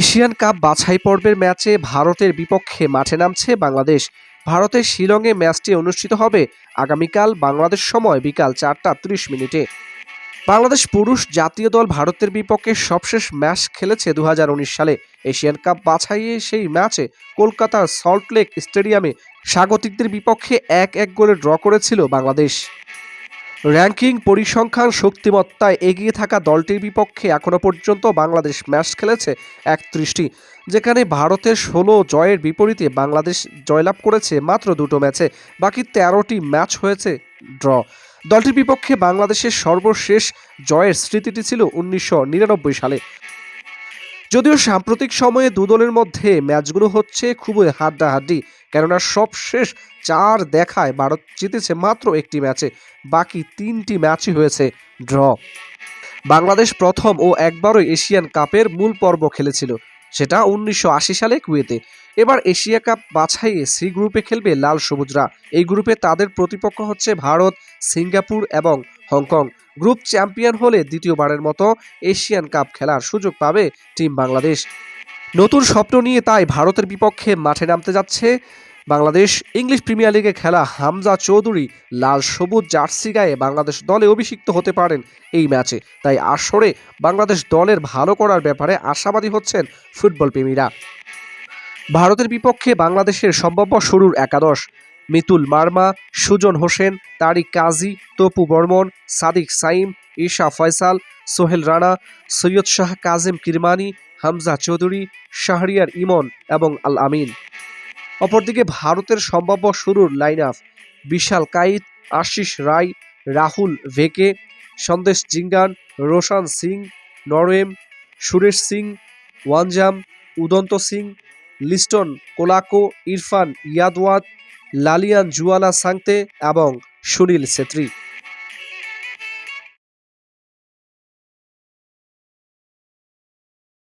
Asian cup বাছাই পর্বের ম্যাচে ভারতের বিপক্ষে মাঠে নামছে বাংলাদেশ। ভারতের শিলংয়ে ম্যাচটি অনুষ্ঠিত হবে আগামীকাল বাংলাদেশ সময় বিকাল চারটা ত্রিশ মিনিটে। বাংলাদেশ পুরুষ জাতীয় দল ভারতের বিপক্ষে সবশেষ ম্যাচ খেলেছে দু হাজার উনিশ সালে। এশিয়ান কাপ বাছাইয়ে সেই ম্যাচে কলকাতার সল্টলেক স্টেডিয়ামে স্বাগতিকদের বিপক্ষে এক এক গোলে ড্র করেছিল বাংলাদেশ। র্যাঙ্কিং পরিসংখ্যান শক্তিমত্তায় এগিয়ে থাকা দলটির বিপক্ষে এখনও পর্যন্ত বাংলাদেশ ম্যাচ খেলেছে একত্রিশটি, যেখানে ভারতের ষোলো জয়ের বিপরীতে বাংলাদেশ জয়লাভ করেছে মাত্র দুটো ম্যাচে, বাকি তেরোটি ম্যাচ হয়েছে ড্র। দলটির বিপক্ষে বাংলাদেশের সর্বশেষ জয়ের স্মৃতিটি ছিল উনিশশো নিরানব্বই সালে। যদিও সাম্প্রতিক সময়ে দু দলের মধ্যে ম্যাচগুলো হচ্ছে খুবই হাড্ডাহাড্ডি, কেননা সবশেষ চার দেখায় ভারত জিতেছে মাত্র একটি ম্যাচে, বাকি তিনটি ম্যাচই হয়েছে ড্র। বাংলাদেশ প্রথম ও একবারই এশিয়ান কাপের মূল পর্ব খেলেছিল। সেটা উনিশশো আশি সালে কুয়েতে। এবার এশিয়া কাপ বাছাইয়ে সি গ্রুপে খেলবে লাল সবুজরা। এই গ্রুপে তাদের প্রতিপক্ষ হচ্ছে ভারত, সিঙ্গাপুর এবং হংকং। গ্রুপ চ্যাম্পিয়ন হলে দ্বিতীয়বারের মতো এশিয়ান কাপ খেলার সুযোগ পাবে টিম বাংলাদেশ। নতুন স্বপ্ন নিয়ে তাই ভারতের বিপক্ষে মাঠে নামতে যাচ্ছে বাংলাদেশ ইংলিশ প্রিমিয়ার লিগে খেলা হামজা চৌধুরী লাল সবুজ জার্সি গায়ে বাংলাদেশ দলে অভিষিক্ত হতে পারেন এই ম্যাচে। তাই আসরে বাংলাদেশ দলের ভালো করার ব্যাপারে আশাবাদী হচ্ছেন ফুটবল প্রেমীরা। ভারতের বিপক্ষে বাংলাদেশের সম্ভাব্য শুরুর একাদশ। মিতুল মার্মা, সুজন হোসেন, তারিক কাজী, তপু বর্মন, সাদিক সাইম, ঈশা ফয়সাল, সোহেল রানা, সৈয়দ শাহ কাজিম কিরমানি, হামজা চৌধুরী, শাহরিয়ার ইমন এবং আল আমিন। অপরদিকে ভারতের সম্ভাব্য শুরুর line up Vishal Kaith Ashish Rai, Rahul Bheke, Sandesh Jhingan, Roshan Singh Naorem Suresh Singh, Wangjam, Udanta Singh, Liston Colaco, Irfan Yadwad, Lallianzuala Chhangte এবং সুনীল ছেত্রী।